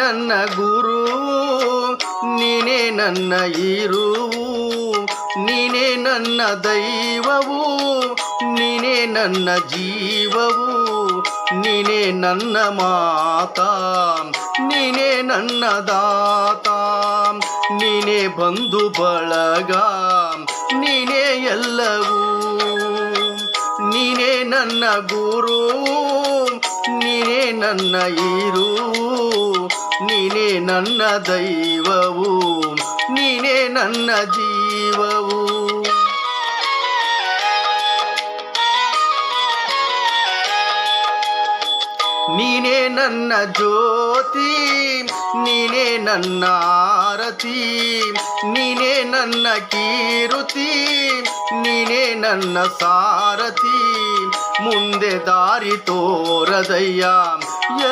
ನೀನೇ ನನ್ನ ಗುರು, ನೀನೇ ನನ್ನ ಇರುವು ನೀನೇ ನನ್ನ ದೈವವು, ನೀನೇ ನನ್ನ ಜೀವವು, ನೀನೇ ನನ್ನ ಮಾತಾ, ನೀನೇ ನನ್ನ ದಾತ, ನೀನೇ ಬಂಧು ಬಳಗ, ನೀನೇ ಎಲ್ಲವೂ, ನೀನೇ ನನ್ನ ಗುರು, ನೀನೇ ನನ್ನ ಇರು ನನ್ನ ದೈವವು, ನೀನೇ ನನ್ನ ಜೀವವು. ನೀನೇ ನನ್ನ ಜ್ಯೋತಿ, ನೀನೇ ನನ್ನ ಆರತಿ, ನೀನೇ ನನ್ನ ಕೀರುತಿ, ನೀನೇ ನನ್ನ ಸಾರಥಿ. ಮುಂದೆ ದಾರಿ ತೋರದಯ್ಯ,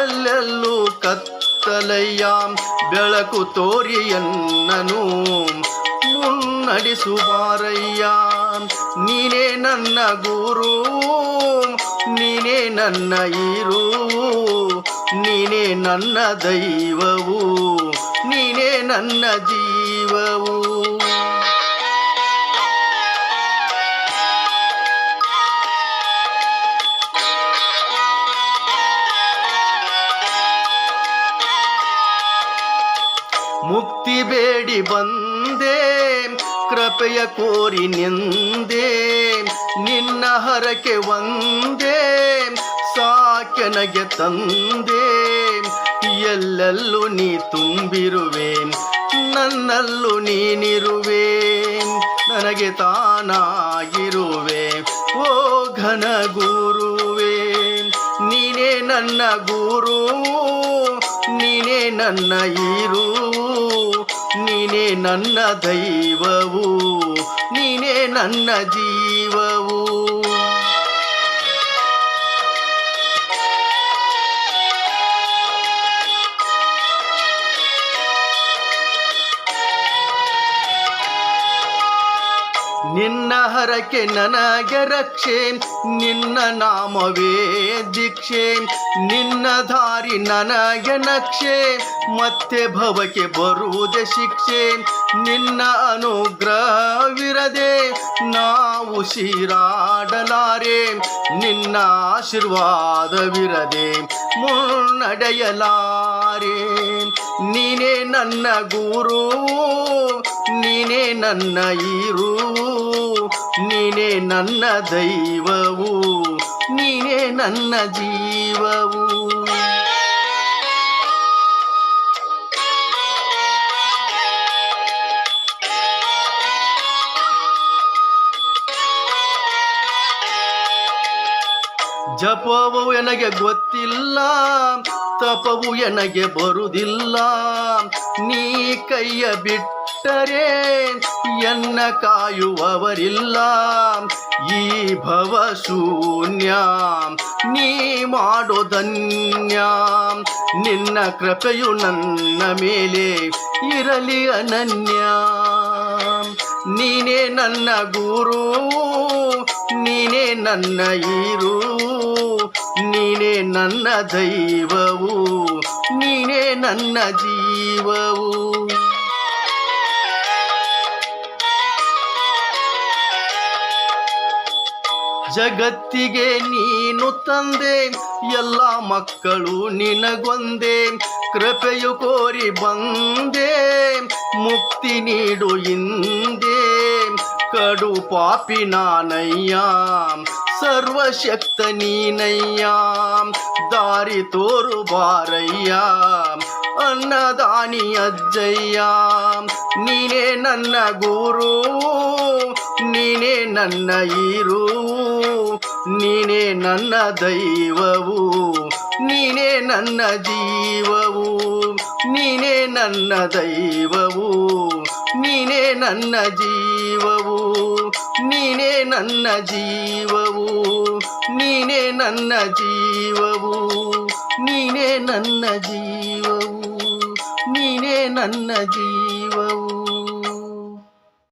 ಎಲ್ಲೆಲ್ಲೂ ಕತ್ತಲಯ್ಯ ಬೆಳಕು ತೋರಿಯನ್ನನು ಮುನ್ನಡೆಸುವಾರಯ್ಯ, ನೀನೇ ನನ್ನ ಗುರು. ನೀನೇ ನನ್ನ ಇರು ನೀನೇ ನನ್ನ ದೈವವು. ನೀನೇ ನನ್ನ ಜೀವವು. ಮುಕ್ತಿ ಬೇಡಿ ಬಂದೆ, ಕೃಪೆಯ ಕೋರಿ ನಿಂದೆ, ನಿನ್ನ ಹರಕೆ ಒಂದೇ, ಸಾಕನಗೆ ತಂದೆ. ಎಲ್ಲೆಲ್ಲೂ ನೀ ತುಂಬಿರುವೆ, ನನ್ನಲ್ಲೂ ನೀನಿರುವೆ, ನನಗೆ ತಾನಾಗಿರುವೆ. ಓ ಘನ ಗುರುವೆ ನೀನೇ ನನ್ನ ಗುರು ನೀನೇ ನನ್ನ ಇರು ನೀನೇ ನನ್ನ ದೈವವು ನೀನೇ ನನ್ನ ಜೀವವು ನಿನ್ನ ಹರಕೆ ನನಗೆ ರಕ್ಷೆ. ನಿನ್ನ ನಾಮವೇ ದೀಕ್ಷೆ. ನಿನ್ನ ದಾರಿ ನನಗೆ ನಕ್ಷೆ. ಮತ್ತೆ ಭವಕ್ಕೆ ಬರುವುದೇ ಶಿಕ್ಷೆ. ನಿನ್ನ ಅನುಗ್ರಹವಿರದೆ ನಾವು ಶಿರಾಡಲಾರೆ ನಿನ್ನ ಆಶೀರ್ವಾದವಿರದೆ ಮುನ್ನಡೆಯಲಾರೆ ನೀನೇ ನನ್ನ ಗುರು ನೀನೇ ನನ್ನ ಇರು ನೀನೇ ನನ್ನ ದೈವವು ನೀನೇ ನನ್ನ ಜೀವವು ಜಪವು ನನಗೆ ಗೊತ್ತಿಲ್ಲ, ತಪವು ನನಗೆ ಬರುವುದಿಲ್ಲ ನೀ ಕೈಯ ಬಿಟ್ಟರೆ ಎನ್ನ ಕಾಯುವವರಿಲ್ಲ. ಈ ಭವ ಶೂನ್ಯ, ನೀ ಮಾಡೋ ಧನ್ಯ. ನಿನ್ನ ಕೃಪೆಯು ನನ್ನ ಮೇಲೆ ಇರಲಿ ಅನನ್ಯ. ನೀನೇ ನನ್ನ ಗುರು, ನೀನೇ ನನ್ನ ಇರು ನೀನೇ ನನ್ನ ದೈವವು, ನೀನೇ ನನ್ನ ಜೀವವು. ಜಗತ್ತಿಗೆ ನೀನು ತಂದೆ, ಎಲ್ಲ ಮಕ್ಕಳು ನಿನಗೊಂದೇ. ಕೃಪೆಯು ಕೋರಿ ಬಂದೆ, ಮುಕ್ತಿ ನೀಡು ಹಿಂದೆ. ಕಡು ಪಾಪಿ ನಾನಯ್ಯ ಸರ್ವಶಕ್ತ ನೀನಯ್ಯ. ದಾರಿ ತೋರು ಬಾರಯ್ಯ ಅನ್ನದಾನಿ ಅಜ್ಜಯ್ಯ. ನೀನೇ ನನ್ನ ಗುರು. ನೀನೇ ನನ್ನ ಇರು ನೀನೇ ನನ್ನ ದೈವವು. ನೀನೇ ನನ್ನ ಜೀವವು. ನೀನೇ ನನ್ನ ದೈವವು. ನೀನೇ ನನ್ನ ಜೀವವು. ನೀನೇ ನನ್ನ ಜೀವವು ನೀನೇ ನನ್ನ ಜೀವವು ನೀನೇ ನನ್ನ ಜೀವವು ನೀನೇ ನನ್ನ ಜೀವವು.